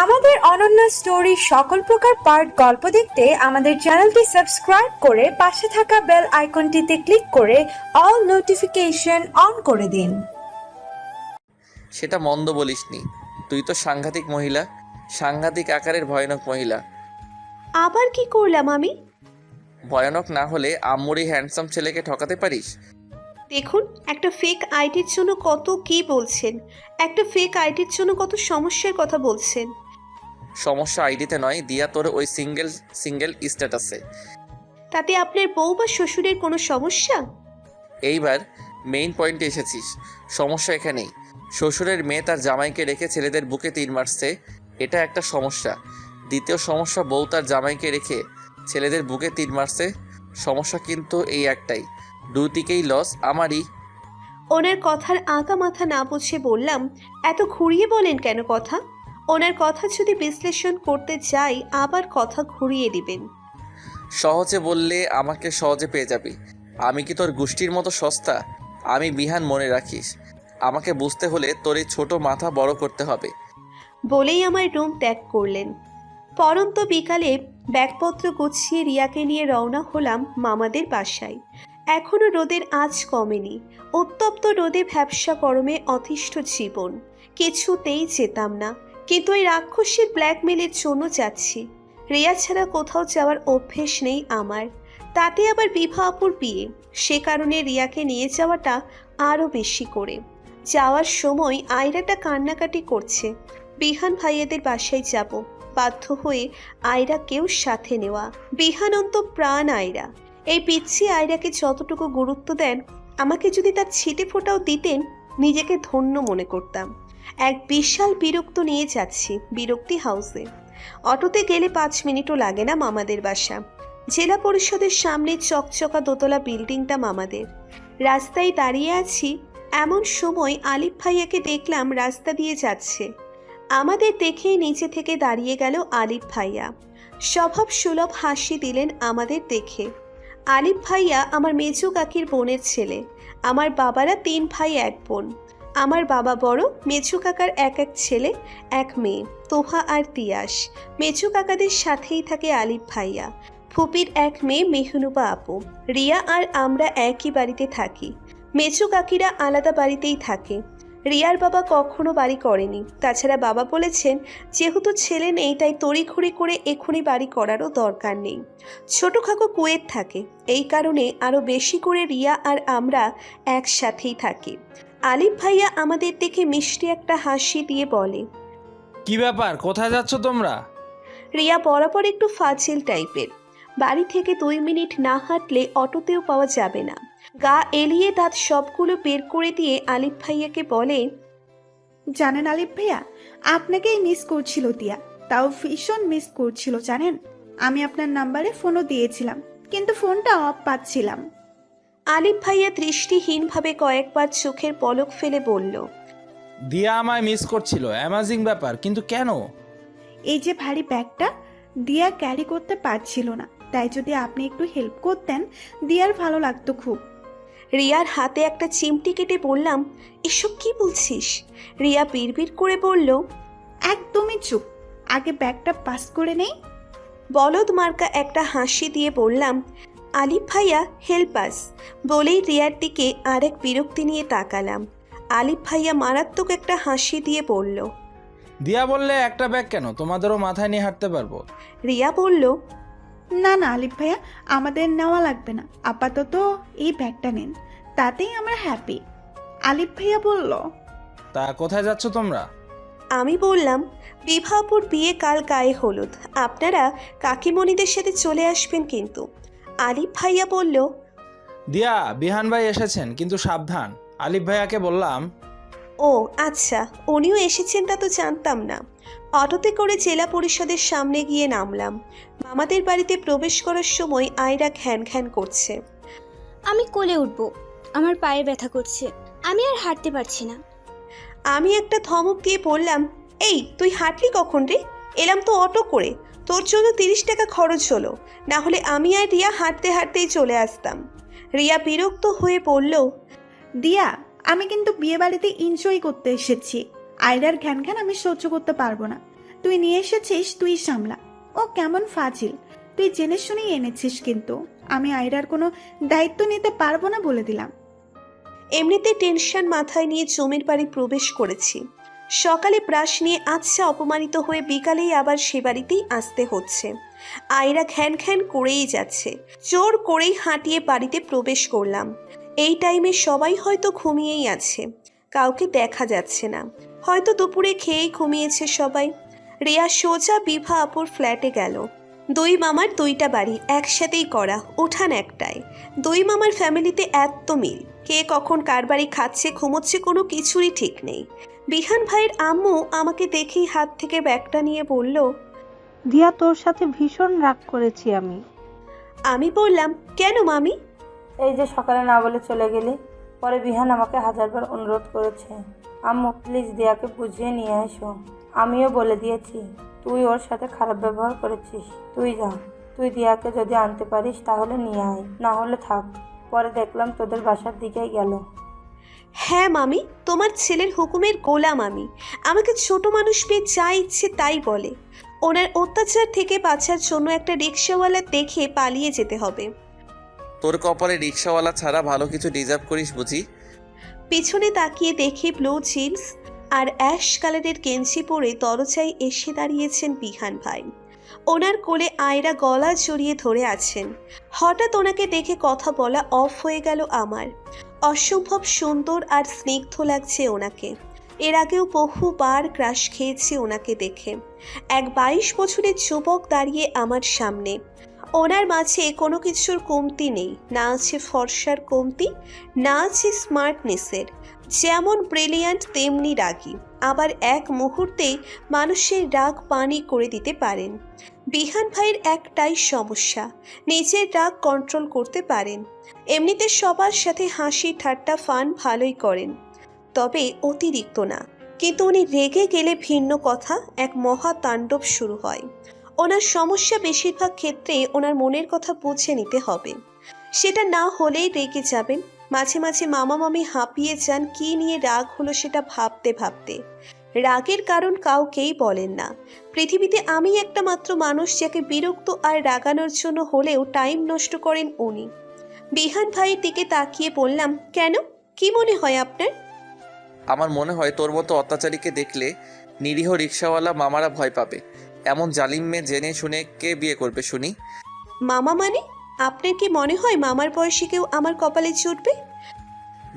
আমাদের অনন্য স্টোরি সকল প্রকার পার্ট গল্প দেখতে আমাদের চ্যানেলটি সাবস্ক্রাইব করে পাশে থাকা বেল আইকনটিতে ক্লিক করে অল নোটিফিকেশন অন করে দিন। সেটা মন্দ বলিসনি। তুই তো সাংঘাতিক মহিলা সাংঘাতিক আকারের ভয়ানক মহিলা। আবার কি করলাম আমি? ভয়ানক না হলে আম্মুরি হ্যান্ডসাম ছেলেকে ঠকাতে পারিস? দেখুন একটা ফেক আইডির জন্য কত কি বলছেন। একটা ফেক আইডির জন্য কত সমস্যার কথা বলছেন। সমস্যা আইডিতে নয় দিয়া তোর ওই সিঙ্গেল সিঙ্গেল স্ট্যাটাসে তাতে আপনার বউ বা শ্বশুরের কোনো সমস্যা? এইবার মেইন পয়েন্টে এসেছিস। সমস্যা এখানেই। শ্বশুরের মেয়ে তার জামাইকে রেখে ছেলেদের বুকে তীর মারছে। এটা একটা সমস্যা। দ্বিতীয় সমস্যা বউ তার জামাইকে রেখে ছেলেদের বুকে তীর মারছে। সমস্যা কিন্তু এই একটাই। দুই দিকেই লস আমারই। ওনার কথার আঁকা মাথা না বুঝে বললাম এত ঘুরিয়ে বলেন কেন কথা? ওনার কথা যদি বিশ্লেষণ করতে যাই আবার কথা ঘুরিয়ে দিবেন। সহজে বললে আমাকে সহজে পেয়ে যাবি। আমি কি তোর গোষ্ঠীর মতো সস্তা? আমি বিহান মনে রাখিস। আমাকে বুঝতে হলে তোর এই ছোট মাথা বড় করতে হবে। বলেই আমার রুম ত্যাগ করলেন। পরন্ত বিকালে ব্যাগপত্র গুছিয়ে রিয়াকে নিয়ে রওনা হলাম মামাদের বাসায়। এখনও রোদের আজ কমেনি। উত্তপ্ত রোদে ভ্যাবসা গরমে অতিষ্ঠ জীবন। কিছুতেই যেতাম না। কিন্তু এই রাক্ষসীর ব্ল্যাকমেলের জন্য যাচ্ছি। রেয়া ছাড়া কোথাও যাওয়ার অভ্যেস নেই আমার। তাতে আবার বিবাহপুর বিয়ে। সে কারণে রিয়াকে নিয়ে যাওয়াটা আরও বেশি করে। যাওয়ার সময় আয়রাটা কান্নাকাটি করছে। বিহান ভাইয়াদের বাসায় যাব। বাধ্য হয়ে আয়রাকেও সাথে নেওয়া। বিহানন্ত প্রাণ আয়রা। এই পিচ্ছি আয়রাকে যতটুকু গুরুত্ব দেন, আমাকে যদি তার ছিটে ফোটাও দিতেন, নিজেকে ধন্য মনে করতাম। এক বিশাল বিরক্ত নিয়ে যাচ্ছি বিরক্তি হাউসে। অটোতে গেলে পাঁচ মিনিটও লাগে না মামাদের বাসা। জেলা পরিষদের সামনে চকচকা দোতলা বিল্ডিংটা মামাদের। রাস্তায় দাঁড়িয়ে আছি, এমন সময় আলিফ ভাইয়াকে দেখলাম রাস্তা দিয়ে যাচ্ছে। আমাদের দেখেই নিচে থেকে দাঁড়িয়ে গেল আলিফ ভাইয়া। স্বভাব সুলভ হাসি দিলেন আমাদের দেখে। আলিফ ভাইয়া আমার মেজু কাকির বোনের ছেলে। আমার বাবারা তিন ভাই, এক বোন। আমার বাবা বড়, মেজু কাকার এক এক ছেলে, এক মেয়ে, তোহা আর তিয়াস। মেজু কাকাদের সাথেই থাকে আলিফ ভাইয়া। ফুপির এক মেয়ে, মেহনুবা আপু। রিয়া আর আমরা একই বাড়িতে থাকি। মেজু কাকিরা আলাদা বাড়িতেই থাকে। রিয়ার বাবা কখনো বাড়ি করেনি। তাছাড়া বাবা বলেছেন যেহেতু ছেলে নেই তাই তড়িঘড়ি করে এখনই বাড়ি করারও দরকার নেই। ছোটোখাটো কুয়েত থাকে। এই কারণে আরও বেশি করে রিয়া আর আমরা একসাথেই থাকি। আলিফ ভাইয়া আমাদের দেখে মিষ্টি একটা হাসি দিয়ে বলে কি ব্যাপার? কোথায় যাচ্ছ তোমরা? রিয়া বরাবর একটু ফাজিল টাইপের। বাড়ি থেকে দুই মিনিট না হাঁটলে অটোতেও পাওয়া যাবে না। গা এলিয়ে দাঁত সবগুলো বের করে দিয়ে আলিফ ভাইয়াকে বলে জানেন আলিফ ভাইয়া আপনাকেই মিস করছিল দিয়া তাও ভীষণ মিস করছিল জানেন? আমি আপনার নাম্বারে ফোনও দিয়েছিলাম কিন্তু ফোনটা অফ পাচ্ছিলাম। আলিফ ভাইয়া দৃষ্টিহীনভাবে কয়েকবার চোখের পলক ফেলে বলল দিয়া আমায় মিস করছিল অ্যামাজিং ব্যাপার কিন্তু কেন? এই যে ভারী ব্যাগটা দিয়া ক্যারি করতে পারছিল না। তাই যদি আপনি একটু হেল্প করতেন দিয়ার ভালো লাগতো খুব। রিয়ার হাতে একটা চিমটি কেটে বললাম এসব কি বলছিস? রিয়া বিড়বিড় করে বলল একদমই চুপ। আগে ব্যাগটা পাস করে নেই? বলদ মার্কা একটা হাসি দিয়ে বললাম আলিফ ভাইয়া হেল্প আস বলেই রিয়ার দিকে আরেক বিরক্তি নিয়ে তাকালাম। আলিফ ভাইয়া মারাত্মক একটা হাসি দিয়ে বলল দিয়া বললে একটা ব্যাগ কেন? তোমাদেরও মাথায় নিয়ে হাঁটতে পারব। রিয়া বলল না না আলিফ ভাইয়া আমাদের নেওয়া লাগবে না। আপাতত এই ব্যাগটা নিন তাতেই আমরা হ্যাপি আলিফ ভাইয়া বলল তা কোথায় যাচ্ছ তোমরা? আমি বললাম বিভাপুর বিয়ে কাল গায়ে হলুদ। আপনারা কাকিমণিদের সাথে চলে আসবেন কিন্তু। আলিফ ভাইয়া বলল দিয়া বিহান ভাই এসেছেন কিন্তু সাবধান। আলিফ ভাইয়াকে বললাম ও আচ্ছা উনিও এসেছেন তা তো জানতাম না। অটোতে করে জেলা পরিষদের সামনে গিয়ে নামলাম। মামাদের বাড়িতে প্রবেশ করার সময় আয়রা ঘ্যান ঘ্যান করছে। আমি কোলে উঠবো আমার পায়ে ব্যথা করছে আমি আর হাঁটতে পারছি না। আমি একটা ধমক দিয়ে বললাম এই তুই হাঁটলি কখন রে? এলাম তো অটো করে তোর জন্য তিরিশ টাকা খরচ হলো না হলে আমি আর রিয়া হাঁটতে হাঁটতেই চলে আসতাম। রিয়া বিরক্ত হয়ে বলল দিয়া আমি কিন্তু বিয়ে বাড়িতে এনজয় করতে এসেছি। আয়রার ঘ্যান ঘ্যান আমি সহ্য করতে পারব না। তুই নিয়ে এসেছিস, তুই সামলা। ও কেমন ফাজিল। তুই জেনে শুনেই এনেছিস কিন্তু। আমি আয়রার কোনো দায়িত্ব নিতে পারব না বলে দিলাম। এমনিতে টেনশন মাথায় নিয়ে জমির বাড়ি প্রবেশ করেছি। সকালে ব্রাশ নিয়ে আচ্ছা অপমানিত হয়ে বিকালেই আবার সে বাড়িতেই আসতে হচ্ছে। আয়রা খ্যান খ্যান করেই যাচ্ছে। জোর করেই হাঁটিয়ে বাড়িতে প্রবেশ করলাম। এই টাইমে সবাই হয়তো ঘুমিয়েই আছে। কাউকে দেখা যাচ্ছে না। হয়তো দুপুরে খেয়েই ঘুমিয়েছে সবাই। রিয়া সোজা বিভা আপুর ফ্ল্যাটে গেল। দই মামার দুইটা বাড়ি একসাথেই করা উঠান একটাই দই মামার ফ্যামিলিতে এত মিল, কে কখন কার বাড়ি খাচ্ছে, ঘুমোচ্ছে কোনো কিছুরই ঠিক নেই। বিহান ভাইয়ের আম্মু আমাকে দেখেই হাত থেকে ব্যাগটা নিয়ে বলল দিয়া তোর সাথে ভীষণ রাগ করেছি আমি। আমি বললাম, কেন মামি? এই যে সকালে না বলে চলে গেলি, পরে বিহান আমাকে হাজারবার অনুরোধ করেছে। আম্মু প্লিজ দিয়াকে বুঝিয়ে নিয়ে এসো। আমিও বলে দিয়েছি, তুই ওর সাথে খারাপ ব্যবহার করেছিস। তুই যা, তুই দিয়াকে যদি আনতে পারিস তাহলে নিয়ে আয়, না হলে থাক। পরে দেখলাম তোদের বাসার দিকেই গেল। হ্যাঁ মামি, তোমার ছেলের হুকুমের গোলাম আমি। আমাকে ছোট মানুষ পেয়ে যা ইচ্ছে তাই বলে। ওনার অত্যাচার থেকে বাঁচার জন্য একটা রিক্সাওয়ালা দেখে পালিয়ে যেতে হবে। তোর কপালে রিক্সাওয়ালা ছাড়া ভালো কিছু ডিজার্ভ করিস বুঝি? পিছনে তাকিয়ে দেখি ব্লু জিন্স আর অ্যাশ কালারের গেঞ্জি পরে দরজায় এসে দাঁড়িয়েছেন বিহান ভাই। ওনার কোলে আয়রা গলা জড়িয়ে ধরে আছেন। হঠাৎ ওনাকে দেখে কথা বলা অফ হয়ে গেল আমার। অসম্ভব সুন্দর আর স্নিগ্ধ লাগছে ওনাকে। এর আগেও বহুবার ক্রাশ খেয়েছি ওনাকে দেখে। এক বাইশ বছরের যুবক দাঁড়িয়ে আমার সামনে। ওনার মাঝে কোনো কিছুর কমতি নেই। না আছে ফর্সার কমতি, না আছে স্মার্টনেসের। যেমন ব্রিলিয়ান্ট, তেমনি রাগী। আবার এক মুহূর্তেই মানুষের রাগ পানি করে দিতে পারেন। বিহান ভাইয়ের একটাই সমস্যা, নিজের রাগ কন্ট্রোল করতে পারেন। এমনিতে সবার সাথে হাসি, ঠাট্টা ফান ভালোই করেন। তবে অতিরিক্ত না। কিন্তু উনি রেগে গেলে ভিন্ন কথা, এক মহা তাণ্ডব শুরু হয়। ওনার সমস্যা বেশিরভাগ ক্ষেত্রে ওনার মনের কথা বুঝে নিতে হবে। সেটা না হলেই রেগে যাবেন। মাঝে মাঝে মামা মামি হাঁপিয়ে যান, কি নিয়ে রাগ হলো সেটা ভাবতে ভাবতে। রাগের কারণ কাউকেই বলেন না। পৃথিবীতে আমি একটা মাত্র মানুষ যাকে বিরক্ত আর রাগানোর জন্য হলেও টাইম নষ্ট করেন উনি। বিহান ভাইয়ের দিকে তাকিয়ে বললাম, কেন? কি মনে হয় আপনার? আমার মনে হয় তোর মতো অত্যাচারীকে দেখলে নিরীহ রিক্সাওয়ালা মামারা ভয় পাবে। এমন জালিম মেয়ে জেনে শুনে কে বিয়ে করবে শুনি? মামা মানে? আপনার কি মনে হয় মামার বয়সী কেউ আমার কপালে চুটবে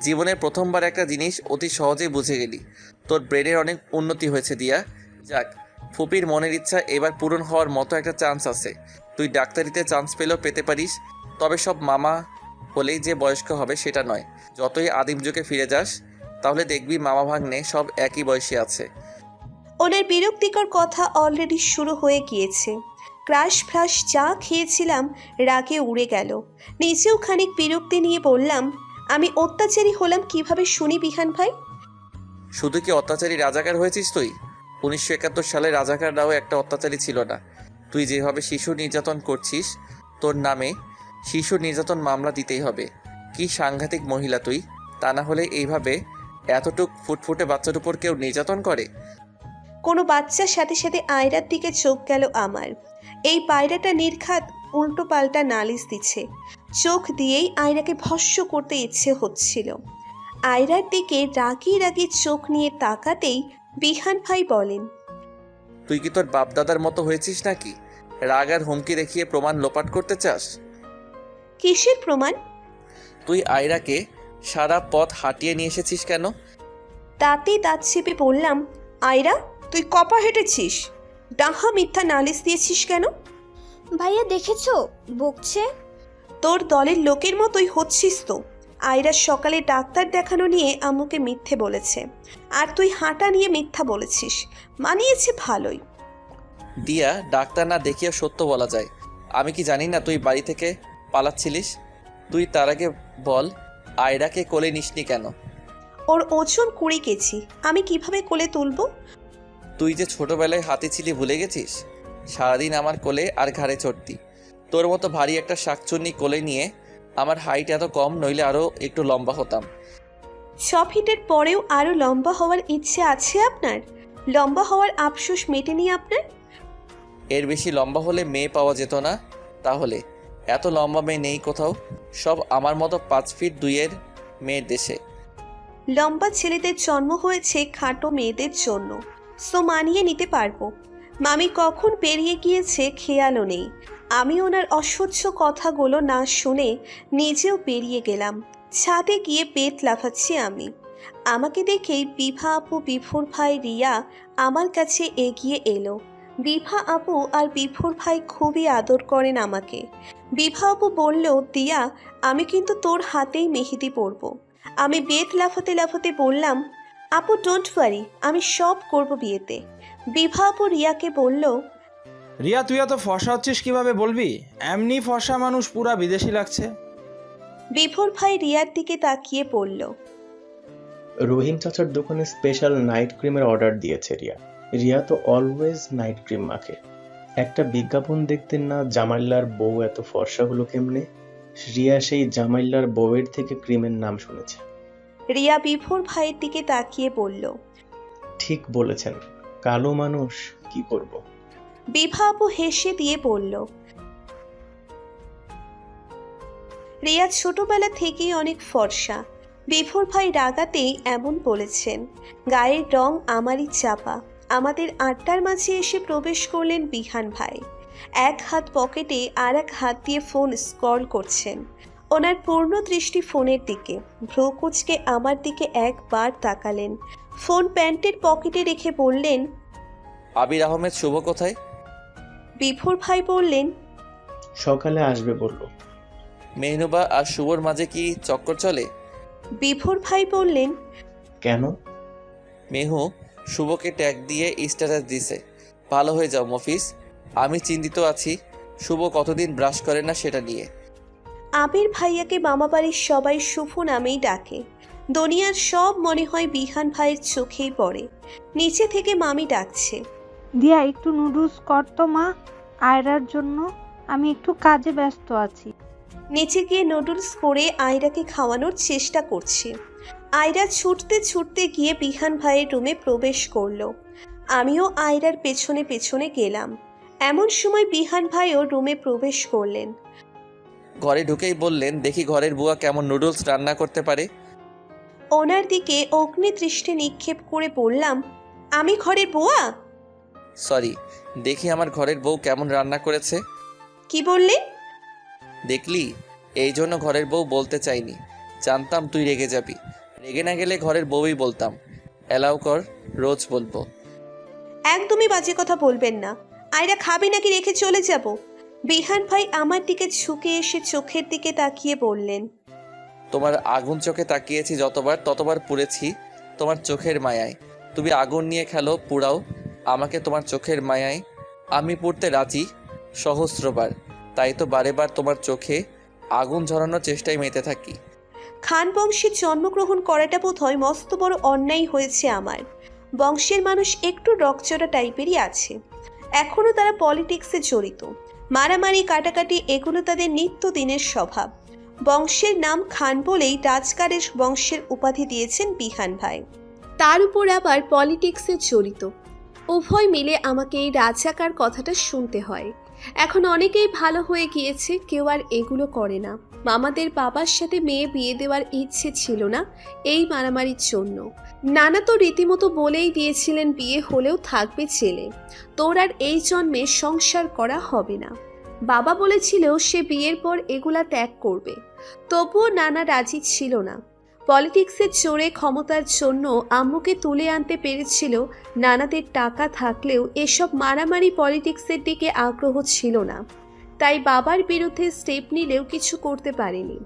জীবনের প্রথমবার একটা জিনিস অতি সহজেই বুঝে গেলি। তোর ব্রেনের অনেক উন্নতি হয়েছে দিয়া। যাক ফুপির মনের ইচ্ছা এবার পূরণ হওয়ার মতো একটা চান্স আছে। তুই ডাক্তারিতে চান্স পেলেও পেতে পারিস। তবে সব মামা হলেই যে বয়স্ক হবে সেটা নয়। যতই আদিম যুগে ফিরে যাস তাহলে দেখবি মামা ভাগ্নে সব একই বয়সী আছে। ওনার বিরক্তিকর কথা অলরেডি শুরু হয়ে গিয়েছে। ক্রাশ ফ্রাশ যা খেয়েছিলাম, রাগে উড়ে গেল। নিজেও খানিক বিরক্তি নিয়ে বললাম, আমি অত্যাচারী হলাম কীভাবে শুনি বিহান ভাই? শুধু কি অত্যাচারী রাজাকার হয়েছিস তুই? উনিশশো একাত্তর সালে রাজাকাররাও একটা অত্যাচারী ছিল না। তুই যেভাবে শিশু নির্যাতন করছিস, তোর নামে শিশু নির্যাতন মামলা দিতেই হবে। কি সাংঘাতিক মহিলা তুই। তা না হলে এইভাবে এতটুক ফুটফুটে বাচ্চার উপর কেউ নির্যাতন করে? কোনো বাচ্চার সাথে সাথে আয়রার দিকে চোখ গেল আমার। এই পায়রাটা নির্ঘাত উল্টো পাল্টা নালিশ দিচ্ছে। চোখ দিয়েই আয়রাকে ভস্য করতে ইচ্ছে হচ্ছিল। আয়রার দিকে রাগি রাগি চোখ নিয়ে তাকাতেই বিহান ভাই বলেন তুই কি তোর বাপদাদার মতো হয়েছিস নাকি? রাগ আর হুমকি দেখিয়ে প্রমাণ লোপাট করতে চাস? কিসের প্রমাণ? তুই আয়রাকে সারা পথ হাঁটিয়ে নিয়ে এসেছিস কেন? তাতেই দাঁত চেপে বললাম আয়রা তুই কপা হেঁটেছিস? ডাহা মিথ্যা নালিশ দিয়েছিস কেন? ভাইয়া দেখেছ? বকছে। তোর দলের লোকের মতোই হচ্ছিস তো। আয়রা সকালে ডাক্তার দেখানো নিয়ে আম্মুকে মিথ্যে বলেছে। আর তুই হাঁটা নিয়ে মিথ্যা বলেছিস। মানিয়েছে ভালোই। দিয়া ডাক্তার না দেখিয়া সত্য বলা যায়। আমি কি জানি না তুই বাড়ি থেকে পালাচ্ছিলিস? তুই তার আগে বল আয়রাকে কোলে নিসনি কেন? ওর ওজন কুড়ি কেজি। আমি কীভাবে কোলে তুলবো? তুই যে ছোটবেলায় হাতে ছিলি ভুলে গেছিস? সারাদিন আমার কোলে আর ঘাড়ে চড়তি। তোর মতো ভারী একটা শাকচুন্নি কোলে নিয়ে আমার হাইট এত কম নইলে আরও একটু লম্বা হতাম। ছ ফিটের পরেও আরও লম্বা হওয়ার ইচ্ছে আছে আপনার? লম্বা হওয়ার আফসোস মেটেনি আপনার? এর বেশি লম্বা হলে মেয়ে পাওয়া যেত না। তাহলে এত লম্বা মেয়ে নেই কোথাও। সব আমার মতো পাঁচ ফিট দুইয়ের মেয়ের দেশে। লম্বা ছেলেদের জন্ম হয়েছে খাটো মেয়েদের জন্য। সো মানিয়ে নিতে পারব। মামি কখন পেরিয়ে গিয়েছে খেয়ালও নেই। আমি ওনার অসহ্য কথাগুলো না শুনে নিজেও পেরিয়ে গেলাম। ছাদে গিয়ে পেট লাফাচ্ছি আমি। আমাকে দেখেই বিভা আপু, বিভোর ভাই রিয়া আমার কাছে এগিয়ে এলো। বিভা আপু আর বিভোর ভাই খুবই আদর করেন আমাকে। বিভা আপু বলল দিয়া আমি কিন্তু তোর হাতেই মেহেদি পরবো। আমি বেত লাফাতে লাফাতে বললাম আপু ডোন্ট ওয়ারি আমি সব করব বিয়েতে। বিভা আপু রিয়াকে বলল রিয়া তুই এত ফসা হচ্ছিস কীভাবে বলবি? এমনি ফসা মানুষ পুরা বিদেশি লাগছে। বিভোর ভাই রিয়ার দিকে তাকিয়ে পড়ল রহিম চাচার দোকানে স্পেশাল নাইট ক্রিমের অর্ডার দিয়েছে রিয়া। রিয়া তো অলওয়েজ নাইট ক্রিম মাখে। একটা বিজ্ঞাপন দেখতেন না জামাইল্লার বউ এত ফর্সা হলো কেমনে? রিয়া সেই জামাইল্লার বউয়ের থেকে ক্রিমের নাম শুনেছে। রিয়া বিভোর ভাইয়ের দিকে তাকিয়ে বলল ঠিক বলেছেন। কালো মানুষ কি করব? বিভা আপু হেসে দিয়ে বলল রিয়া ছোটবেলা থেকেই অনেক ফর্সা। বিভোর ভাই রাগাতেই এমন বলেছেন গায়ের রং আমারই চাপা। আমাদের আড্ডার মাঝে এসে প্রবেশ করলেন বিহান ভাই। এক হাত পকেটে আর এক হাত দিয়ে ফোন স্ক্রল করছেন। ওনার পূর্ণ দৃষ্টি ফোনের দিকে। ভ্রু কুচকে আমার দিকে একবার তাকালেন। ফোন প্যান্টের পকেটে রেখে বললেন আবির আহমেদ শুভ কোথায়? বিভোর ভাই বললেন সকালে আসবে বলল। মেহনুবা আর শুভর মাঝে কি চক্কর চলে? বিভোর ভাই বললেন কেন? মেহু শুভকে ট্যাগ দিয়ে স্ট্যাটাস দিছে। ভালো হয়ে যাও মফিস আমি চিন্তিত আছি। শুভ কতদিন ব্রাশ করে না সেটা নিয়ে। আবির ভাইয়াকে মামাবাড়ির সবাই শুভ নামেই ডাকে। দুনিয়ার সব মনে হয় বিহান ভাইয়ের চোখেই পড়ে। নিচে থেকে মামি ডাকছে দিয়া একটু নুডলস কর তো মা আয়রার জন্য। আমি একটু কাজে ব্যস্ত আছি। নিচে গিয়ে নুডলস করে আয়রাকে খাওয়ানোর চেষ্টা করছে। আয়রা ছুটতে ছুটতে গিয়ে বিহান ভাইয়ের রুমে প্রবেশ করল। আমিও আয়রার পেছনে পেছনে গেলাম। এমন সময় বিহান ভাইও রুমে প্রবেশ করলেন। ঘরে ঢুকেই বললেন দেখি ঘরের বুয়া কেমন নুডলস রান্না করতে পারে? ওনার দিকে অগ্নি দৃষ্টি নিক্ষেপ করে বললাম আমি ঘরের বুয়া? সরি দেখি আমার ঘরের বউ কেমন রান্না করেছে? কি বললেন দেখলি এই জন্য ঘরের বউ বলতে চাইনি। জানতাম তুই রেগে যাবি। রেগে না গেলে ঘরের বউই বলতাম। অ্যালাউ কর রোজ বলব। একদমই বাজে কথা বলবেন না। আয়রা খাবে নাকি রেখে চলে যাব? বিহান ভাই আমার দিকে ঝুঁকে এসে চোখের দিকে তাকিয়ে বললেন তোমার আগুন চোখে তাকিয়েছি যতবার ততবার পুড়েছি তোমার চোখের মায়ায়। তুমি আগুন নিয়ে খেলো পুড়াও আমাকে তোমার চোখের মায়ায়। আমি পড়তে রাজি সহস্রবার। তাই তো বারে বার তোমার চোখে আগুন ঝরানোর চেষ্টায় মেতে থাকি। খান বংশে জন্মগ্রহণ করাটা বোধ হয় মস্ত বড় অন্যায় হয়েছে আমার। বংশের মানুষ একটু রকচড়া টাইপেরই আছে। এখনও তারা পলিটিক্সে জড়িত। মারামারি, কাটাকাটি, এগুলো তাদের নিত্যদিনের স্বভাব। বংশের নাম খান বলেই রাজকারের বংশের উপাধি দিয়েছেন বিহান ভাই। তার উপর আবার পলিটিক্সে জড়িত। উভয় মিলে আমাকে এই রাজাকার কথাটা শুনতে হয়। এখন অনেকেই ভালো হয়ে গিয়েছে, কেউ আর এগুলো করে না। মামাদের বাবার সাথে মেয়ে বিয়ে দেওয়ার ইচ্ছে ছিল না এই মারামারির জন্য। নানা তো রীতিমতো বলেই দিয়েছিলেন বিয়ে হলেও থাকবে ছেলে। তোর আর এই জন্মে সংসার করা হবে না। বাবা বলেছিল সে বিয়ের পর এগুলা ত্যাগ করবে। তবুও নানা রাজি ছিল না। পলিটিক্সের চোরে ক্ষমতার জন্য আম্মুকে তুলে আনতে পেরেছিল নানাদের টাকা থাকলেও এসব মারামারি পলিটিক্সের দিকে আগ্রহ ছিল না। তাই বাবার বিরুদ্ধে স্টেপ নিলেও কিছু করতে পারেনি।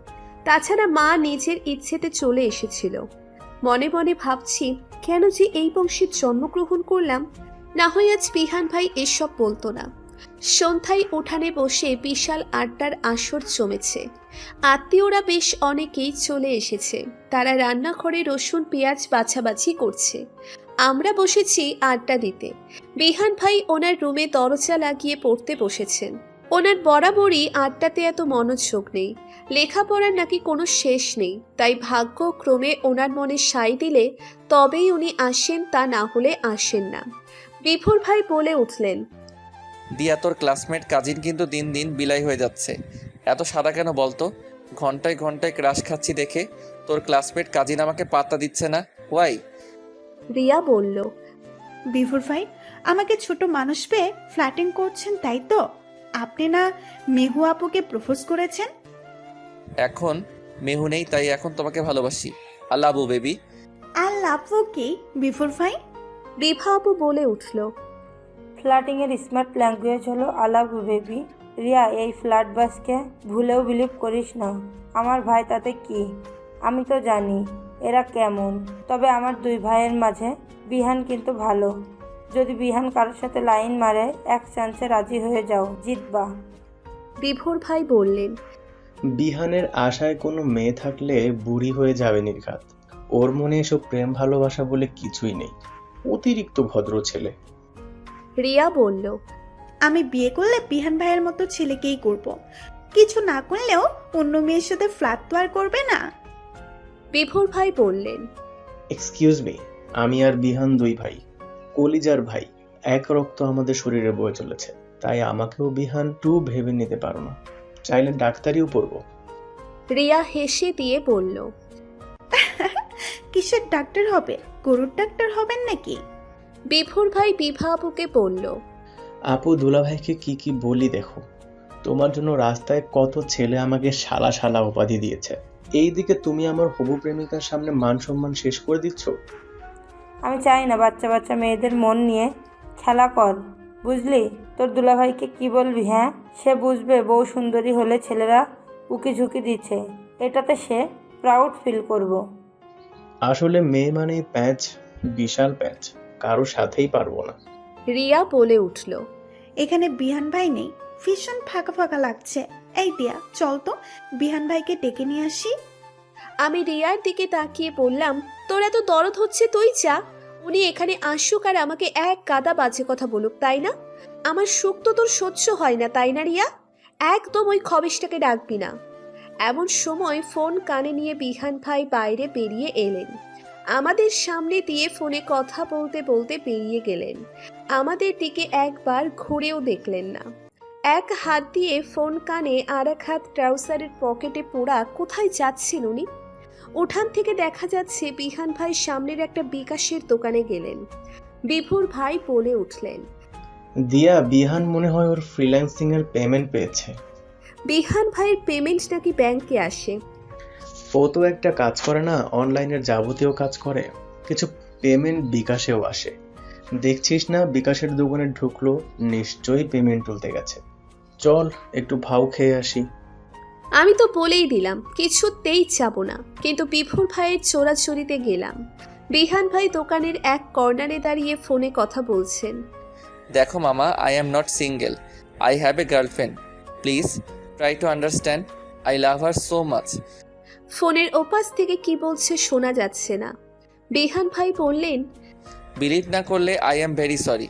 তাছাড়া মা নিজের ইচ্ছেতে চলে এসেছিল। মনে মনে ভাবছি, কেন যে এই বংশে জন্মগ্রহণ করলাম? না হয় আজ বিহান ভাই এসব বলতো না। সন্ধ্যায় উঠানে বসে বিশাল আড্ডার আসর জমেছে। আত্মীয়রা বেশ অনেকেই চলে এসেছে। তারা রান্নাঘরে রসুন, পেঁয়াজ বাছাবাছি করছে। আমরা বসেছি আড্ডা দিতে। বিহান ভাই ওনার রুমে দরজা লাগিয়ে পড়তে বসেছেন। ওনার বরাবরই আড্ডাতে এত মনোযোগ নেই। লেখাপড়ার নাকি কোনো শেষ নেই তাই ভাগ্য ক্রমে ওনার মনে সাই দিলে তবেই উনি আসেন তা না হলে আসেন না। বিভোর ভাই বলে উঠলেন দিয়া তোর ক্লাসমেট কাজিন কিন্তু দিন দিন বিলাই হয়ে যাচ্ছে। এত সাদা কেন বলতো? ঘন্টায় ঘন্টায় ক্রাশ খাচ্ছি দেখে তোর ক্লাসমেট কাজিন আমাকে পাত্তা দিচ্ছে না। ওয়াই। রিয়া বলল বিভোর ভাই আমাকে ছোট মানুষ পেয়ে ফ্ল্যাটিং করছেন তাই তো? আপনি না মেহু আপুকে প্রপোজ করেছেন? এখন মেহু নেই তাই এখন তোমাকে ভালোবাসি। আল্লাহ বেবি আর লাভ কি বিফোর ভাই রিভা আপু বলে উঠল ফ্ল্যাটিংয়ের স্মার্ট ল্যাঙ্গুয়েজ হলো আলাভ বেবি রিয়া এই ফ্ল্যাট বাসকে ভুলেও বিলিভ করিস না। আমার ভাই তাতে কি? আমি তো জানি এরা কেমন। তবে আমার দুই ভাইয়ের মাঝে বিহান কিন্তু ভালো। যদি বিহান কারোর সাথে লাইন মারে এক চান্সে রাজি হয়ে যাও জিতবা। বিভোর ভাই বললেন বিহানের আশায় কোনো মেয়ে থাকলে বুড়ি হয়ে যাবে নির্ঘাত। ওর মনে এসব প্রেম ভালোবাসা বলে কিছুই নেই। অতিরিক্ত ভদ্র ছেলে। রিয়া বলল আমি বিয়ে করলে বিহান ভাইয়ের মতো ছেলেকেই করব। কিছু না করলেও অন্য মেয়ের সাথে ফ্ল্যাট তো আর করবে না। বিভোর ভাই বললেন এক্সকিউজ মি আমি আর বিহান দুই ভাই। কলিজার ভাই এক রক্ত আমাদের শরীরে বয়ে চলেছে। তাই আমাকেও বিহান টু ভেবে নিতে পারো না। চাইলে ডাক্তারিও পড়ব। রিয়া হেসে দিয়ে বলল কিসের ডাক্তার হবে? গরুর ডাক্তার হবেন নাকি? বিভোর ভাই বিভা আপুকে বলল আপু দুলাভাইকে কি কি বলি দেখো। তোমার জন্য রাস্তায় কত ছেলে আমাকে শালা শালা উপাধি দিয়েছে। এইদিকে তুমি আমার হবু প্রেমিকার সামনে মান সম্মান শেষ করে দিচ্ছ? আমি চাই না বাচ্চা বাচ্চা মেয়েদের মন নিয়ে খেলা কর বুঝলি? তোর দুলাভাইকে কি বলবি হ্যাঁ? সে বুঝবে বউ সুন্দরী হলে ছেলেরা উকি ঝুঁকি দিচ্ছে। এটাতে সে প্রাউড ফিল করব। আসলে মেয়ে মানে প্যাচ বিশাল প্যাচ। কারও সাথেই পারব না। রিয়া বলে উঠল এখানে বিহান ভাই নেই। ভীষণ ফাঁকা ফাঁকা লাগছে। এই দিয়া চল তো বিহান ভাইকে ডেকে নিয়ে আসি। আমি রিয়ার দিকে তাকিয়ে বললাম তোর এত দরদ হচ্ছে তুই যা। উনি এখানে আসুক আর আমাকে এক গাদা বাজে কথা বলুক, তাই না? আমার সুখ তো তোর সহ্য হয় না, তাই না রিয়া? একদম ওই খবেশটাকে ডাকবি না। এমন সময় ফোন কানে নিয়ে বিহান ভাই বাইরে বেরিয়ে এলেন। আমাদের সামনে দিয়ে ফোনে কথা বলতে বলতে বেরিয়ে গেলেন। আমাদের দিকে একবার ঘুরেও দেখলেন না। এক হাত দিয়ে ফোন কানে আর এক হাত ট্রাউজারের পকেটে পোড়া কোথায় যাচ্ছেন উনি? উঠান থেকে দেখা যাচ্ছে বিহান ভাই সামনের একটা বিকাশের দোকানে গেলেন। বিভুর ভাই বলে উঠলেন দিয়া বিহান মনে হয় ওর ফ্রিল্যান্সিং এর পেমেন্ট পেয়েছে। বিহান ভাইয়ের পেমেন্ট নাকি ব্যাংকে আসে। ও তো একটা কাজ করে না অনলাইনের যাবতীয় কাজ করে কিছু পেমেন্ট বিকাশেও আসে। দেখছিস না বিকাশের দোকানে ঢুকলো নিশ্চয়ই পেমেন্ট তুলতে গেছে। চল একটু ভাও খেয়ে আসি। আমি তো বলেই দিলাম কিছুতেই যাব না। কিন্তু বিভুর ভাইয়ের চোরাচুরিতে গেলাম। বিহান ভাই দোকানের এক কর্নারে দাঁড়িয়ে ফোনে কথা বলছেন। দেখো মামা I am not single I have a girlfriend please try to understand I love her so much ফোনের ওপাশ থেকে কি বলছে শোনা যাচ্ছে না। বিহান ভাই বললেন বিলিভ না করলে আই অ্যাম ভেরি সরি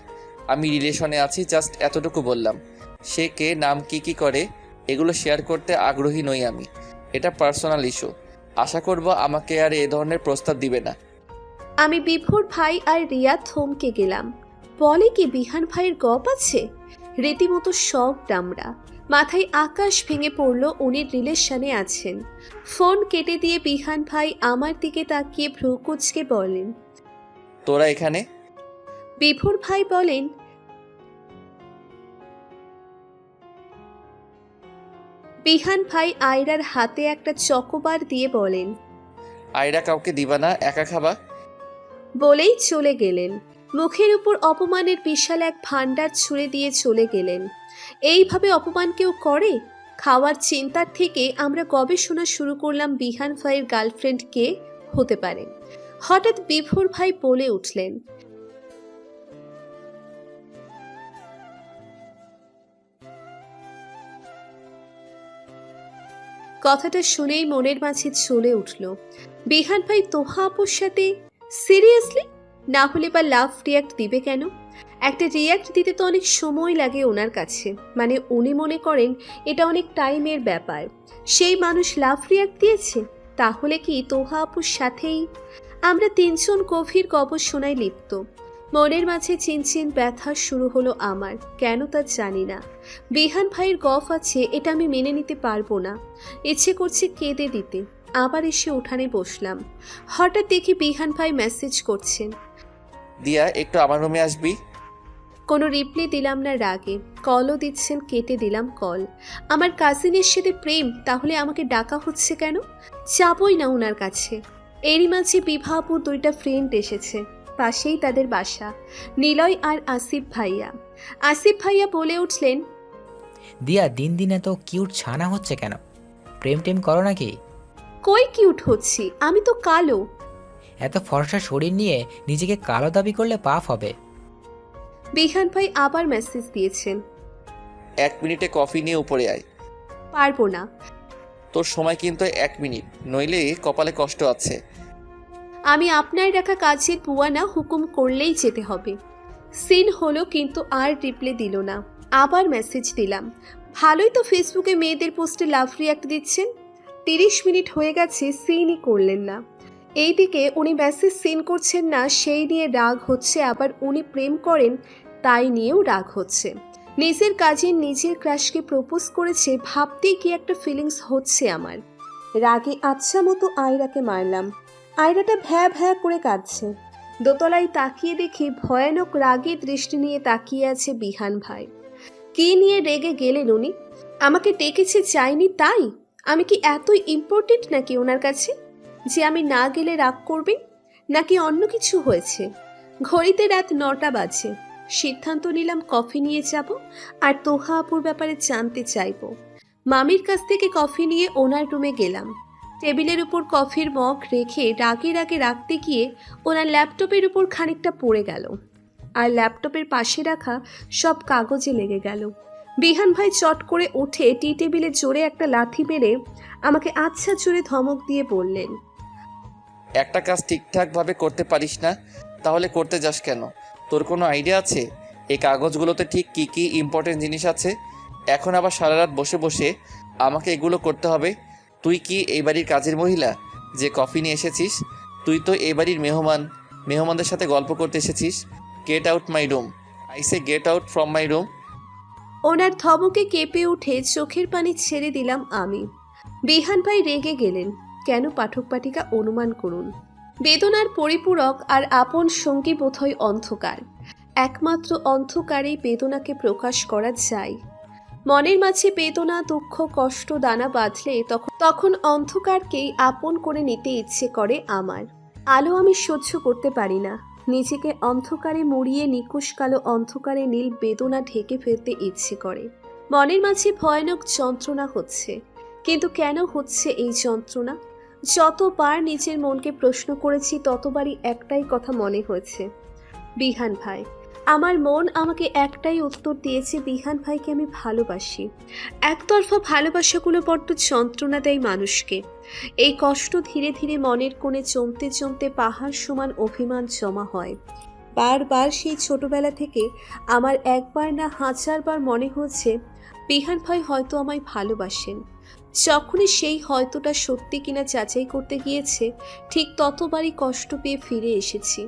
আমি রিলেশনে আছি জাস্ট এতটুকু বললাম। সে কে নাম কি কি করে? এগুলো শেয়ার করতে আগ্রহী নই আমি। এটা পার্সোনাল ইস্যু আশা করব আমাকে আর এ ধরনের প্রস্তাব দিবে না। আমি বিভোর ভাই আর রিয়া থমকে গেলাম। বলে কি বিহান ভাইয়ের গপ আছে? রীতিমতো শখ ডামরা। মাথায় আকাশ ভেঙে পড়ল উনি রিলেশনে আছেন। ফোন কেটে দিয়ে বিহান ভাই আমার দিকে তাকিয়ে ভ্রুকুচকে বলেন তোরা এখানে? বিভোর ভাই বলেন বিহান ভাই আয়রার হাতে একটা চকোবার দিয়ে বলেন আয়রা কাউকে দিবা না একা খাবা? বলেই চলে গেলেন। মুখের উপর অপমানের বিশাল এক ভাণ্ডার ছুঁড়ে দিয়ে চলে গেলেন। এইভাবে অপমান কেউ করে? খাওয়ার চিন্তার থেকে আমরা গবেষণা শুরু করলাম বিহান ভাইয়ের গার্লফ্রেন্ড কে হতে পারে। হঠাৎ বিভোর ভাই বলে উঠলেন কথাটা শুনেই মনের মাঝে চলে উঠল। বিহান ভাই তোহা আপুর সাথে সিরিয়াসলি না হলে বা লাভ রিয়াক্ট দিবে কেন? একটা রিয়াক্ট দিতে তো অনেক সময় লাগে ওনার কাছে। মানে উনি মনে করেন এটা অনেক টাইমের ব্যাপার। সেই মানুষ লাভ রিয়াক্ট দিয়েছে? তাহলে কি তোহা আপুর সাথেই? আমরা তিনজন গভীর গবেষণায় লিপ্ত। মনের মাঝে চিনচিন ব্যথা শুরু হলো আমার কেন তা জানি না। বিহান ভাইয়ের গফ আছে এটা আমি মেনে নিতে পারব না। ইচ্ছে করছে কেঁদে দিতে। আবার এসে উঠানে বসলাম। হঠাৎ দেখি বিহান ভাই মেসেজ করছেন। দিয়া একটু আমার রুমে আসবি? কোনো রিপ্লাই দিলাম না রাগে। কলও দিচ্ছেন কেটে দিলাম কল আমার কাজিনের সাথে প্রেম তাহলে আমাকে ডাকা হচ্ছে কেন? যাবই না ওনার কাছে। এরই মাঝে বিভাপুর দুইটা ফ্রেন্ড এসেছে। পাশেই তাদের বাসা নিলয় আর আসিফ ভাইয়া। আসিফ ভাইয়া বলে উঠলেন দিয়া দিন দিন এত কিউট ছানা হচ্ছে কেন? প্রেম টেম করো নাকি? কই কিউট হচ্ছি? আমি তো কালো। এত ফর্সা শরীর নিয়ে নিজেকে কালো দাবি করলে পাপ হবে। বিহান ভাই আবার মেসেজ দিয়েছেন এক মিনিটে কফি নিয়ে উপরে আয়। পারব না। তোর সময় কিন্তু এক মিনিট নইলে কপালে কষ্ট আছে। আমি আপনার রাখা কাজের পুয়ানা হুকুম করলেই যেতে হবে। সিন হলো কিন্তু আর রিপ্লে দিল না। আবার মেসেজ দিলাম। ভালোই তো ফেসবুকে মেয়েদের পোস্টে লাভ রিয়াক্ট দিচ্ছেন। তিরিশ মিনিট হয়ে গেছে, সিনই করলেন না। এইদিকে উনি মেসেজ সিন করছেন না, সেই নিয়ে রাগ হচ্ছে, আবার উনি প্রেম করেন, তাই নিয়েও রাগ হচ্ছে। নিজের কাজে নিজের ক্রাশকে প্রপোজ করেছে, ভাবতেই কি একটা ফিলিংস হচ্ছে আমার। রাগে আচ্ছা মতো আয়রাকে মারলাম। আয়রাটা ভ্যা ভ্যা করে কাঁদছে। দোতলায় তাকিয়ে দেখি ভয়ানক রাগে দৃষ্টি নিয়ে তাকিয়ে আছে বিহান ভাই। কি নিয়ে রেগে গেলেন উনি? আমাকে ডেকেছে চাইনি তাই? আমি কি এতই ইম্পর্টেন্ট নাকি ওনার কাছে? যে আমি না গেলে রাগ করবেন? নাকি অন্য কিছু হয়েছে? ঘড়িতে রাত নটা বাজে। সিদ্ধান্ত নিলাম কফি নিয়ে যাব আর তোহা আপুর ব্যাপারে জানতে চাইব। মামির কাছ থেকে কফি নিয়ে ওনার রুমে গেলাম। টেবিলের উপর কফির মগ রেখে রাগে রাগে রাখতে গিয়ে ওনার ল্যাপটপের উপর খানিকটা পড়ে গেল। আর ল্যাপটপের পাশে রাখা সব কাগজে লেগে গেল। বিহান ভাই চট করে উঠে টি টেবিলে জোরে একটা লাথি মেরে আমাকে আচ্ছা জোরে ধমক দিয়ে বললেন, একটা কাজ ঠিকঠাকভাবে করতে পারিস না, তাহলে করতে যাস কেন? তোর কোনো আইডিয়া আছে? এই কাগজগুলোতে ঠিক কী কী ইম্পর্টেন্ট জিনিস আছে? এখন আবার সারা রাত বসে বসে আমাকে এগুলো করতে হবে তুই কি এই বাড়ির কাজের মহিলা? যে কফি নিয়ে এসেছিস? তুই তো এই বাড়ির মেহমান। মেহমানদের সাথে গল্প করতে এসেছিস। Get out my room I say get out from my room ওনার ধমকে কেঁপে উঠে চোখের পানি ছেড়ে দিলাম আমি। বিহান ভাই রেগে গেলেন। কেন পাঠক পাঠিকা অনুমান করুন। বেদনার পরিপূরক আর আপন সঙ্গী বোধহয় অন্ধকার। একমাত্র অন্ধকারেই বেদনাকে প্রকাশ করা যায়। মনের মাঝে বেদনা, দুঃখ, কষ্ট, দানা বাঁধলে তখন তখন অন্ধকারকেই আপন করে নিতে ইচ্ছে করে আমার। আলো আমি সহ্য করতে পারি না। নিজেকে অন্ধকারে মুড়িয়ে নিকুশ কালো অন্ধকারে নীল বেদনা ঢেকে ফেলতে ইচ্ছে করে। মনের মাঝে ভয়ানক যন্ত্রণা হচ্ছে। কিন্তু কেন হচ্ছে এই যন্ত্রণা? যতবার নিজের মনকে প্রশ্ন করেছি, ততবারই একটাই কথা মনে হয়েছে। বিহান ভাই আমার মন আমাকে একটাই উত্তর দিয়েছে, বিহান ভাইকে আমি ভালোবাসি। একতরফা ভালোবাসাগুলো বড্ড যন্ত্রণা দেয় মানুষকে। এই কষ্ট ধীরে ধীরে মনের কোণে চমতে চমতে পাহাড় সমান অভিমান জমা হয়। বারবার সেই ছোটবেলা থেকে আমার একবার না হাজারবার মনে হচ্ছে বিহান ভাই হয়তো আমায় ভালোবাসেন। যখনই সেই হয়তোটা সত্যি কিনা যাচাই করতে গিয়েছে, ঠিক ততবারই কষ্ট পেয়ে ফিরে এসেছি।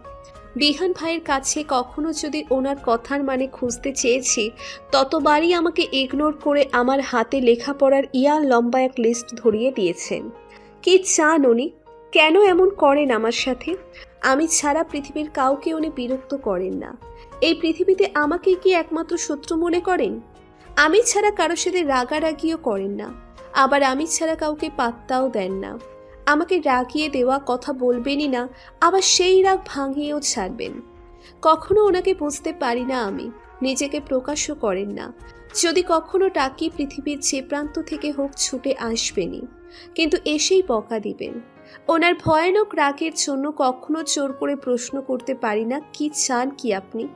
বিহান ভাইয়ের কাছে কখনো যদি ওনার কথার মানে খুঁজতে চেয়েছি, ততবারই আমাকে ইগনোর করে আমার হাতে লেখাপড়ার ইয়া লম্বা এক লিস্ট ধরিয়ে দিয়েছেন। কি চান উনি? কেন এমন করেন আমার সাথে? আমি ছাড়া পৃথিবীর কাউকে উনি বিরক্ত করেন না। এই পৃথিবীতে আমাকে কি একমাত্র শত্রু মনে করেন? আমি ছাড়া কারোর সাথে রাগারাগিও করেন না। আবার আমি ছাড়া কাউকে পাত্তাও দেন না। আমাকে রাগিয়ে দেওয়া কথা বলবেনই না, আবার সেই রাগ ভাঙিয়েও ছাড়বেন। কখনো ওনাকে বুঝতে পারি না আমি, নিজেকে প্রকাশও করেন না। যদি কখনো টাকি পৃথিবীর যে প্রান্ত থেকে হোক ছুটে আসবেনি কিন্তু এসেই বকা দিবেন। ওনার ভয়ানক রাগের জন্য কখনো জোর করে প্রশ্ন করতে পারি না, কি চান কি আপনি?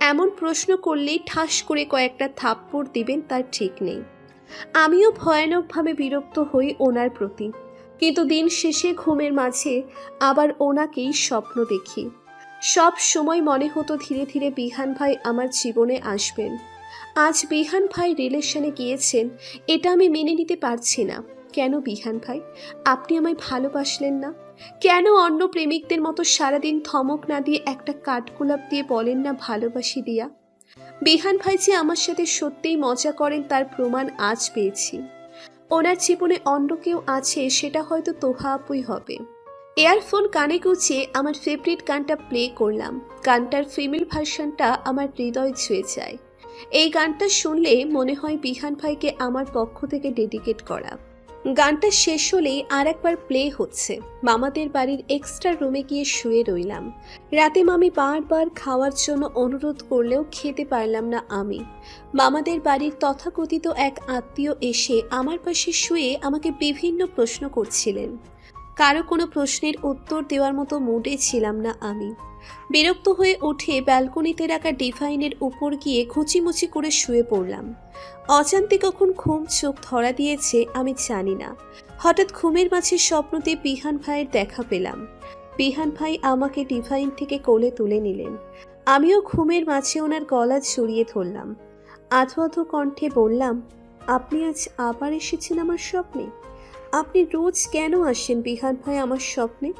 এমন প্রশ্ন করলেই ঠাস করে কয়েকটা থাপ্পড় দিবেন, তার ঠিক নেই। আমিও ভয়ানকভাবে বিরক্ত হই ওনার প্রতি। কিন্তু দিন শেষে ঘুমের মাঝে আবার ওনাকেই স্বপ্ন দেখি। সব সময় মনে হতো ধীরে ধীরে বিহান ভাই আমার জীবনে আসবেন। আজ বিহান ভাই রিলেশনে গিয়েছেন, এটা আমি মেনে নিতে পারছি না। কেন বিহান ভাই? আপনি আমায় ভালোবাসলেন না? কেন অন্য প্রেমিকদের মতো সারাদিন থমক না দিয়ে একটা কাঠগোলাপ দিয়ে বলেন না ভালোবাসি দিয়া? বিহান ভাই যে আমার সাথে সত্যিই মজা করেন তার প্রমাণ আজ পেয়েছি। ওনার জীবনে অন্য কেউ আছে, সেটা হয়তো তোহা আপুই হবে। এয়ারফোন কানে গুছিয়ে আমার ফেভারিট গানটা প্লে করলাম। গানটার ফিমেল ভার্সনটা আমার হৃদয় ছুঁয়ে যায়। এই গানটা শুনলে মনে হয় বিহান ভাইকে আমার পক্ষ থেকে ডেডিকেট করা। গানটা শেষ হলেই আর একবার প্লে হচ্ছে। মামাদের বাড়ির এক্সট্রা রুমে গিয়ে শুয়ে রইলাম। রাতে মামি বারবার খাওয়ার জন্য অনুরোধ করলেও খেতে পারলাম না আমি। মামাদের বাড়ির তথাকথিত এক আত্মীয় এসে আমার পাশে শুয়ে আমাকে বিভিন্ন প্রশ্ন করছিলেন। কারও কোনো প্রশ্নের উত্তর দেওয়ার মতো মুডে ছিলাম না আমি। বিরক্ত হয়ে উঠে ব্যালকনিতে রাখা ডিভাইনের উপর গিয়ে খুচিমুচি করে শুয়ে পড়লাম। অজান্তে কখন ঘুম চোখ ধরা দিয়েছে আমি জানি না। হঠাৎ ঘুমের মাঝে স্বপ্নতে বিহান ভাইয়ের দেখা পেলাম। বিহান ভাই আমাকে ডিভাইন থেকে কোলে তুলে নিলেন। আমিও ঘুমের মাঝে ওনার গলা ছড়িয়ে ধরলাম। আধো আধো কণ্ঠে বললাম, আপনি আজ আবার এসেছেন আমার স্বপ্নে? আপনি রোজ কেন আসেন বিহান ভাই আমার স্বপ্নে?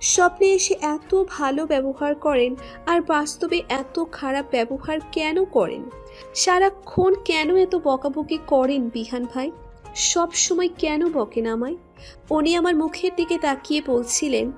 স্বপ্নে এসে এত ভালো ব্যবহার করেন আর বাস্তবে এত খারাপ ব্যবহার কেন করেন? সারাক্ষণ কেন এত বকাবকি করেন বিহান ভাই? সব সময় কেন বকেন আমায়? উনি আমার মুখের দিকে তাকিয়ে বলছিলেন